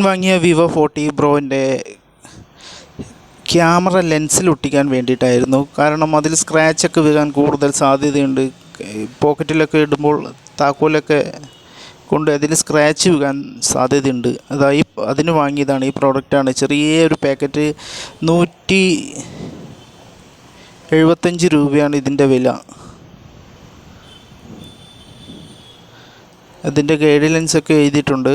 വാങ്ങിയ Vivo forty പ്രോന്റെ camera ലെൻസിൽ ഒട്ടിക്കാൻ വേണ്ടിയിട്ടായിരുന്നു. കാരണം അതിൽ സ്ക്രാച്ചൊക്കെ വീഴാൻ കൂടുതൽ സാധ്യതയുണ്ട്. പോക്കറ്റിലൊക്കെ ഇടുമ്പോൾ താക്കോലൊക്കെ കൊണ്ട് അതിൽ സ്ക്രാച്ച് വീഴാൻ സാധ്യതയുണ്ട്. അതായി അതിന് വാങ്ങിയതാണ് ഈ പ്രോഡക്റ്റാണ് ചെറിയ ഒരു പാക്കറ്റ് നൂറ്റി എഴുപത്തഞ്ച് രൂപയാണ് ഇതിന്റെ വില. അതിന്റെ ഗൈഡ് ലെൻസൊക്കെ എഴുതിയിട്ടുണ്ട്.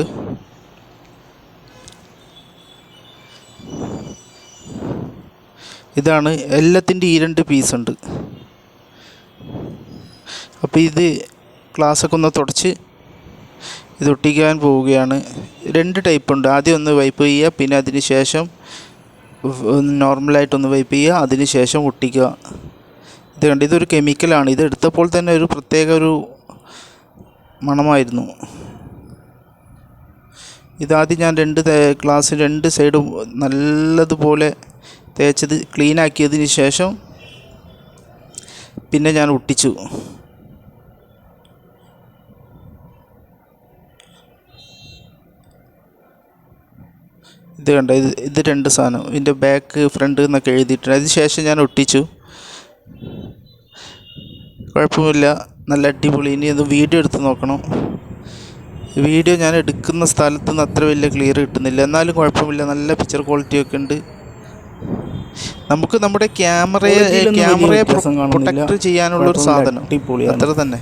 ഇതാണ് എല്ലാത്തിന്റെ ഈ രണ്ട് ഉണ്ട്. അപ്പോൾ ഇത് ഗ്ലാസ്സൊക്കെ ഒന്ന് തുടച്ച് ഇത് ഒട്ടിക്കാൻ പോവുകയാണ്. രണ്ട് ടൈപ്പ് ഉണ്ട്. ആദ്യം ഒന്ന് വൈപ്പ് ചെയ്യുക പിന്നെ അതിന് ശേഷം നോർമലായിട്ടൊന്ന് വൈപ്പ് ചെയ്യുക അതിന് ശേഷം ഒട്ടിക്കുക. ഇത് കണ്ട് ഇതൊരു കെമിക്കലാണ് ഇത് എടുത്തപ്പോൾ തന്നെ ഒരു പ്രത്യേക ഒരു മണമായിരുന്നു. ഇതാദ്യം ഞാൻ രണ്ട് ക്ലാസ് രണ്ട് സൈഡും നല്ലതുപോലെ തേച്ചത് ക്ലീൻ ആക്കിയതിന് ശേഷം പിന്നെ ഞാൻ ഒട്ടിച്ചു. ഇത് കണ്ട? ഇത് ഇത് രണ്ട് സാധനം. ഇതിന്റെ ബാക്ക് ഫ്രണ്ട് എന്നൊക്കെ എഴുതിയിട്ടുണ്ട്. അതിന് ശേഷം ഞാൻ ഒട്ടിച്ചു. കുഴപ്പമില്ല നല്ല അടിപൊളി. ഇനി അത് വീഡിയോ എടുത്ത് നോക്കണം. വീഡിയോ ഞാൻ എടുക്കുന്ന സ്ഥലത്ത് നിന്ന് അത്ര വലിയ ക്ലിയർ കിട്ടുന്നില്ല. എന്നാലും കുഴപ്പമില്ല. നല്ല പിക്ചർ ക്വാളിറ്റി ഒക്കെ ഉണ്ട്. നമുക്ക് നമ്മുടെ ക്യാമറയെ ക്യാമറയെ. പ്രൊട്ടക്ട് ചെയ്യാനുള്ള ഒരു സാധനം. അത്ര തന്നെ